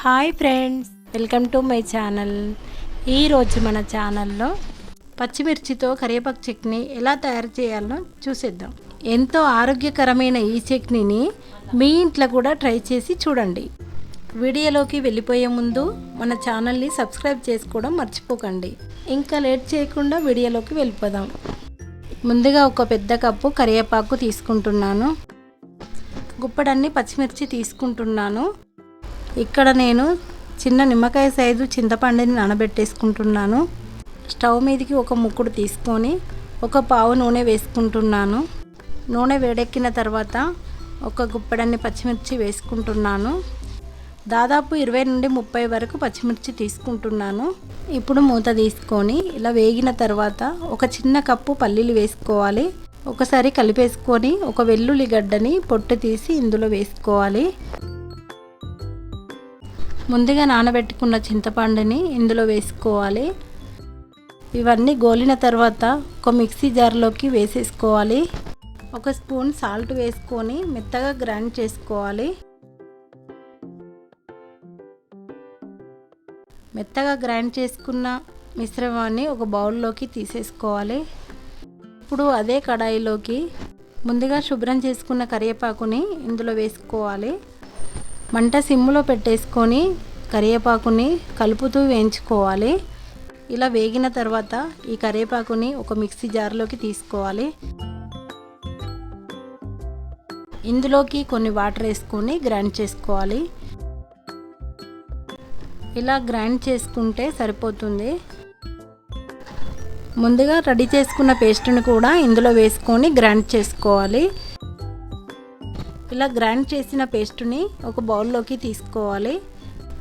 Hi friends welcome to my channel. ఈరోజు మన ఛానల్లో పచ్చిమిర్చితో కరివేపాకు చట్నీ ఎలా తయారు చేయాలో చూసేద్దాం. ఎంతో ఆరోగ్యకరమైన ఈ చట్నీని మీ ఇంట్లో కూడా ట్రై చేసి చూడండి. వీడియోలోకి వెళ్ళిపోయే ముందు మన ఛానల్ని సబ్స్క్రైబ్ చేసుకోవడం మర్చిపోకండి. ఇంకా లేట్ చేయకుండా వీడియోలోకి వెళ్ళిపోదాం. ముందుగా ఒక పెద్ద కప్పు కరివేపాకు తీసుకుంటున్నాను. గుప్పడన్ని పచ్చిమిర్చి తీసుకుంటున్నాను. ఇక్కడ నేను చిన్న నిమ్మకాయ సైజు చింతపండుని నానబెట్టేసుకుంటున్నాను. స్టవ్ మీదకి ఒక ముక్కుడు తీసుకొని ఒక పావు నూనె వేసుకుంటున్నాను. నూనె వేడెక్కిన తర్వాత ఒక గుప్పెడన్ని పచ్చిమిర్చి వేసుకుంటున్నాను. దాదాపు ఇరవై నుండి ముప్పై వరకు పచ్చిమిర్చి తీసుకుంటున్నాను. ఇప్పుడు మూత తీసుకొని ఇలా వేగిన తర్వాత ఒక చిన్న కప్పు పల్లీలు వేసుకోవాలి. ఒకసారి కలిపేసుకొని ఒక వెల్లుల్లి గడ్డని పొట్టు తీసి ఇందులో వేసుకోవాలి. ముందుగా నానబెట్టుకున్న చింతపండుని ఇందులో వేసుకోవాలి. ఇవన్నీ గోలిన తర్వాత ఒక మిక్సీ జార్లోకి వేసేసుకోవాలి. ఒక స్పూన్ సాల్ట్ వేసుకొని మెత్తగా గ్రైండ్ చేసుకోవాలి. మెత్తగా గ్రైండ్ చేసుకున్న మిశ్రమాన్ని ఒక బౌల్లోకి తీసేసుకోవాలి. ఇప్పుడు అదే కడాయిలోకి ముందుగా శుభ్రం చేసుకున్న కరివేపాకుని ఇందులో వేసుకోవాలి. మంట సిమ్లో పెట్టేసుకొని కరివేపాకుని కలుపుతూ వేయించుకోవాలి. ఇలా వేగిన తర్వాత ఈ కరివేపాకుని ఒక మిక్సీ జార్లోకి తీసుకోవాలి. ఇందులోకి కొన్ని వాటర్ వేసుకొని గ్రైండ్ చేసుకోవాలి. ఇలా గ్రైండ్ చేసుకుంటే సరిపోతుంది. ముందుగా రెడీ చేసుకున్న పేస్ట్ని కూడా ఇందులో వేసుకొని గ్రైండ్ చేసుకోవాలి. ఇలా గ్రైండ్ చేసిన పేస్ట్ని ఒక బౌల్లోకి తీసుకోవాలి.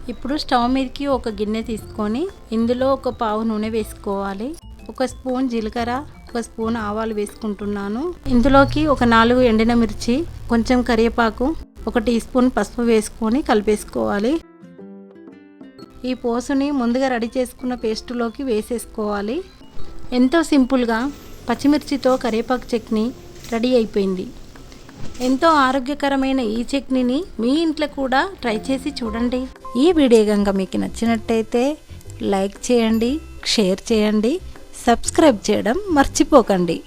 ఇప్పుడు స్టవ్ మీదకి ఒక గిన్నె తీసుకొని ఇందులో ఒక పావు నూనె వేసుకోవాలి. ఒక స్పూన్ జీలకర్ర ఒక స్పూన్ ఆవాలు వేసుకుంటున్నాను. ఇందులోకి ఒక నాలుగు ఎండిన మిర్చి కొంచెం కరివేపాకు ఒక టీ స్పూన్ పసుపు వేసుకొని కలిపేసుకోవాలి. ఈ పోసుని ముందుగా రెడీ చేసుకున్న పేస్టులోకి వేసేసుకోవాలి. ఎంతో సింపుల్గా పచ్చిమిర్చితో కరివేపాకు చట్నీ రెడీ అయిపోయింది. ఎంతో ఆరోగ్యకరమైన ఈ చట్నీని మీ ఇంట్లో కూడా ట్రై చేసి చూడండి. ఈ వీడియో కనుక మీకు నచ్చినట్టయితే లైక్ చేయండి షేర్ చేయండి సబ్స్క్రైబ్ చేయడం మర్చిపోకండి.